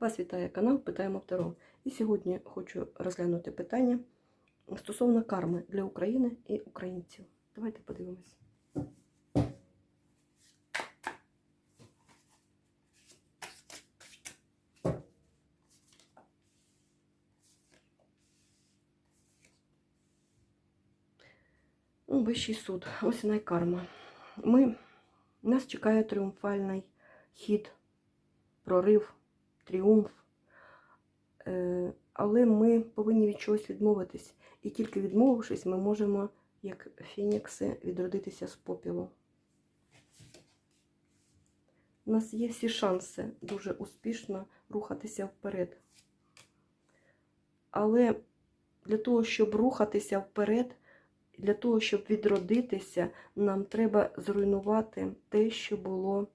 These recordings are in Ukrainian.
Вас вітає канал Питаємо Таро. І сьогодні хочу розглянути питання стосовно карми для України і українців. Давайте подивимось. Ну, Вищий суд. Ось вона й карма. Ми, нас чекає тріумфальний хід, прорив, тріумф. Е, Але ми повинні від чогось відмовитись. І тільки відмовившись, ми можемо, як фінікси, відродитися з попілу. У нас є всі шанси дуже успішно рухатися вперед. Але для того, щоб рухатися вперед, для того, щоб відродитися, нам треба зруйнувати те, що було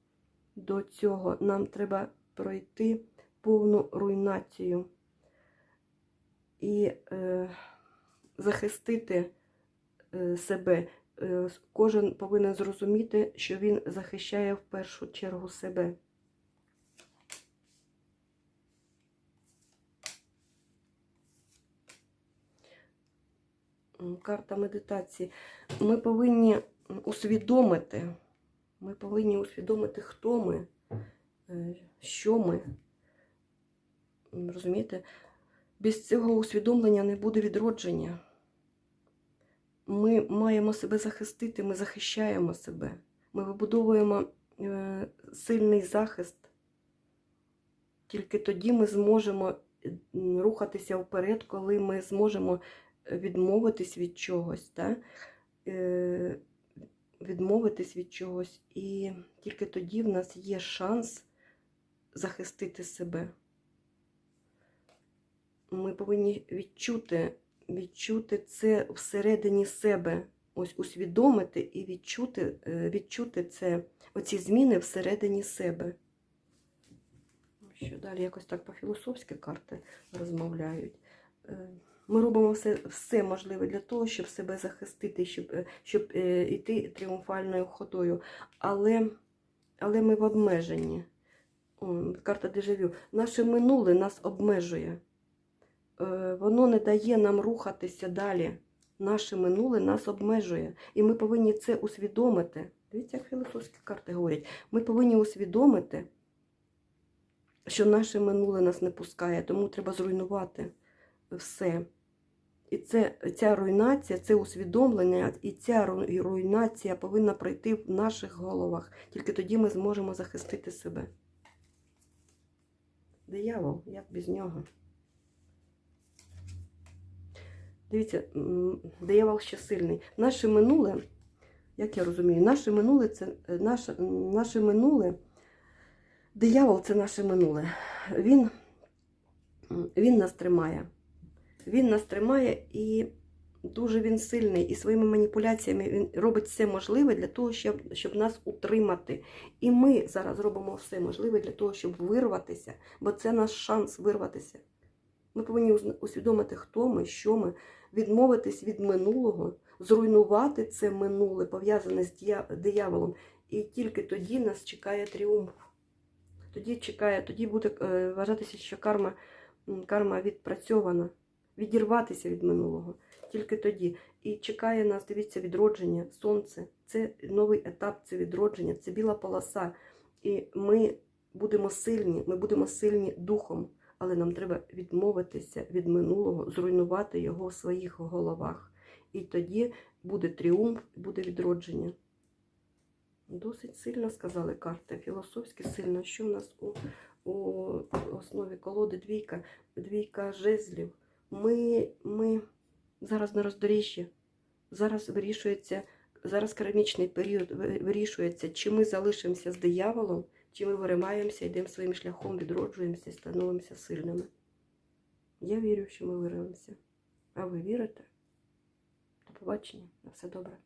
до цього. Нам треба пройти повну руйнацію і е, захистити е, себе. Е, кожен повинен зрозуміти, що він захищає в першу чергу себе. Карта медитації. Ми повинні усвідомити, ми повинні усвідомити, хто ми, е, що ми. Розумієте? Без цього усвідомлення не буде відродження. Ми маємо себе захистити, ми захищаємо себе. Ми вибудовуємо е, сильний захист. Тільки тоді ми зможемо рухатися вперед, коли ми зможемо відмовитись від чогось, так? Е, відмовитись від чогось, і тільки тоді в нас є шанс захистити себе. Ми повинні відчути, відчути це всередині себе, ось усвідомити і відчути, е, відчути це, оці зміни всередині себе. Що далі якось так по-філософськи карти розмовляють. Е, Ми робимо все, все можливе для того, щоб себе захистити, щоб, е, щоб йти тріумфальною ходою. Але, але ми в обмеженні. О, карта дежавю. Наше минуле нас обмежує. Е, Воно не дає нам рухатися далі. Наше минуле нас обмежує. І ми повинні це усвідомити. Дивіться, як філософські карти говорять. Ми повинні усвідомити, що наше минуле нас не пускає, тому треба зруйнувати все. І це, ця руйнація, це усвідомлення, і ця руйнація повинна пройти в наших головах. Тільки тоді ми зможемо захистити себе. Диявол, як без нього. Дивіться, диявол ще сильний. Наше минуле, як я розумію, наше минуле це е, наше, наше минуле. Диявол це наше минуле. Він, він нас тримає. Він нас тримає і дуже він сильний. І своїми маніпуляціями він робить все можливе для того, щоб, щоб нас утримати. І ми зараз робимо все можливе для того, щоб вирватися, бо це наш шанс вирватися. Ми повинні усвідомити, хто ми, що ми, відмовитись від минулого, зруйнувати це минуле, пов'язане з дияволом. І тільки тоді нас чекає тріумф. Тоді чекає, тоді буде е, вважатися, що карма, карма відпрацьована, відірватися від минулого. Тільки тоді. І чекає нас, дивіться, відродження, сонце. Це новий етап, це відродження, це біла полоса. І ми будемо сильні, ми будемо сильні духом, але нам треба відмовитися від минулого, зруйнувати його в своїх головах. І тоді буде тріумф, буде відродження. Досить сильно сказали карти, філософськи сильно. Що у нас у, у основі колоди двійка, двійка жезлів. Ми, ми зараз на роздоріжжі. Зараз вирішується, зараз керамічний період вирішується, чи ми залишимося з дияволом, чи ми виримаємося, йдемо своїм шляхом, відроджуємося становимося сильними. Я вірю, що ми виримося. А ви вірите? До побачення. На все добре.